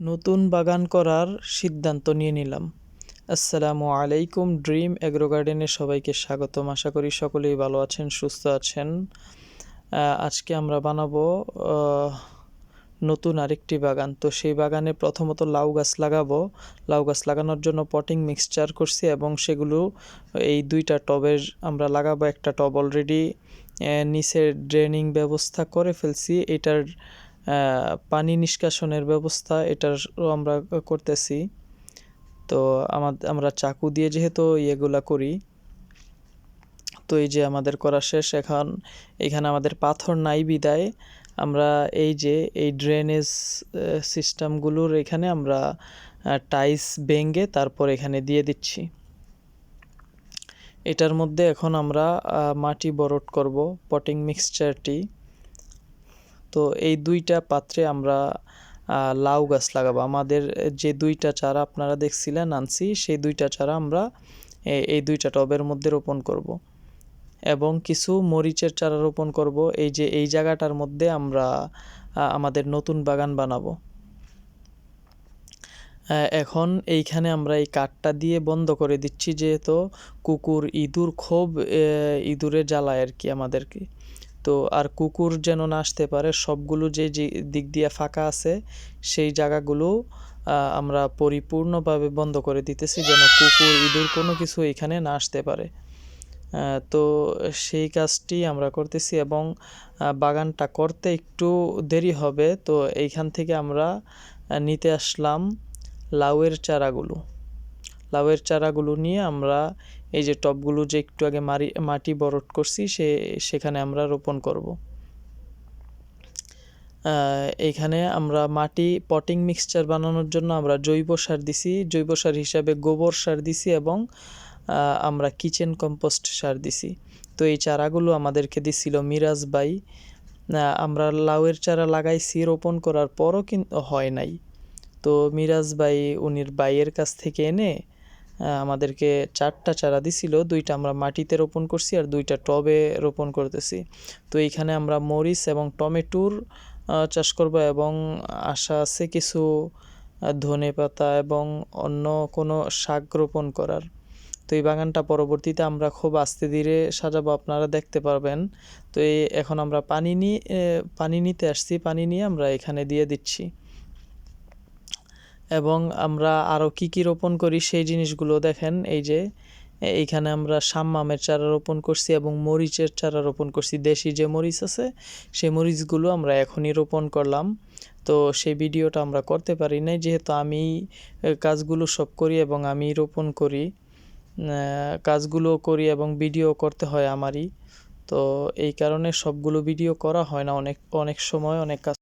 নতুন বাগান করার সিদ্ধান্ত নিয়ে নিলাম। আসসালামু আলাইকুম, ড্রিম অ্যাগ্রো গার্ডেনে সবাইকে স্বাগতম। আশা করি সকলেই ভালো আছেন, সুস্থ আছেন। আজকে আমরা বানাবো নতুন আরেকটি বাগান। তো সেই বাগানে প্রথমত লাউ গাছ লাগাবো। লাউ গাছ লাগানোর জন্য পটিং মিক্সচার করছি এবং সেগুলো এই দুইটা টবের আমরা লাগাবো। একটা টব অলরেডি নিচে ড্রেনিং ব্যবস্থা করে ফেলছি। এটার পানি নিষ্কাশনের ব্যবস্থা এটার আমরা করতেছি। তো আমাদের আমরা চাকু দিয়ে যেহেতু ইয়েগুলা করি, তো এই যে আমাদের করা শেষ, এখন এখানে আমাদের পাথর নাই বিদায়। আমরা এই যে এই ড্রেনেজ সিস্টেমগুলোর এখানে আমরা টাইস বেঙ্গে তারপর এখানে দিয়ে দিচ্ছি। এটার মধ্যে এখন আমরা মাটি বরট করব পটিং মিক্সচারটি তো এই দুইটা পাত্রে আমরা লাউ গাছ লাগাবো। আমাদের যে দুইটা চারা আপনারা দেখছিলেন, আনছি, সেই দুইটা চারা আমরা এই দুইটা টবের মধ্যে রোপণ করব। এবং কিছু মরিচের চারা রোপণ করব। এই যে, এই জায়গাটার মধ্যে আমরা আমাদের নতুন বাগান বানাবো। এখন এইখানে আমরা এই কাঠটা দিয়ে বন্ধ করে দিচ্ছি, যেহেতু কুকুর ইঁদুর খুব ইঁদুরে জ্বালায় আর কি আমাদেরকে। তো আর কুকুর যেন না আসতে পারে, সবগুলো যে দিক দিয়ে ফাঁকা আছে, সেই জায়গাগুলো আমরা পরিপূর্ণভাবে বন্ধ করে দিতেছি যেন কুকুর, ইঁদুর কোনো কিছু এখানে না আসতে পারে। তো সেই কাজটি আমরা করতেছি এবং বাগানটা করতে একটু দেরি হবে, তো এইখান থেকে আমরা নিতে আসলাম লাউয়ের চারাগুলো। লাউয়ের চারাগুলো নিয়ে আমরা এই যে টবগুলো যে একটু আগে মারি, মাটি বরট করছি, সে, সেখানে আমরা রোপণ করব। এইখানে আমরা মাটি পটিং মিক্সচার বানানোর জন্য আমরা জৈব সার দিছি। জৈব সার হিসাবে গোবর সার দিছি এবং আমরা কিচেন কম্পোস্ট সার দিছি। তো এই চারাগুলো আমাদেরকে দিছিল মিরাজ বাই আমরা লাউয়ের চারা লাগাইছি, রোপণ করার পরও কিন্তু হয় নাই। তো মিরাজ ভাই উনির বাইয়ের কাছ থেকে এনে আমাদেরকে চারটা চারা দিছিল, দুইটা আমরা মাটিতে রোপণ করছি আর দুইটা টবে রোপণ করতেছি। তো এইখানে আমরা মরিচ এবং টমেটোর চাষ করব এবং আশা আছে কিছু ধনে পাতা এবং অন্য কোনো শাক রোপণ করার। তো এই বাগানটা পরবর্তীতে আমরা খুব আস্তে ধীরে সাজাবো, আপনারা দেখতে পারবেন। তো এই এখন আমরা পানি নিয়ে পানি নিতে আসছি, পানি নিয়ে আমরা এখানে দিয়ে দিচ্ছি। এবং আমরা আরও কি কি রোপণ করি সেই জিনিসগুলো দেখেন, এই যে, এইখানে আমরা সাম্মামের চারা রোপণ করছি এবং মরিচের চারা রোপণ করছি। দেশি যে মরিচ আছে, সেই মরিচগুলো আমরা এখনই রোপণ করলাম। তো সেই ভিডিওটা আমরা করতে পারি নাই, যেহেতু আমি কাজগুলো সব করি এবং আমি রোপণ করি কাজগুলো করি এবং ভিডিও করতে হয় আমারই। তো এই কারণে সবগুলো ভিডিও করা হয় না, অনেক অনেক সময়, অনেক কাজ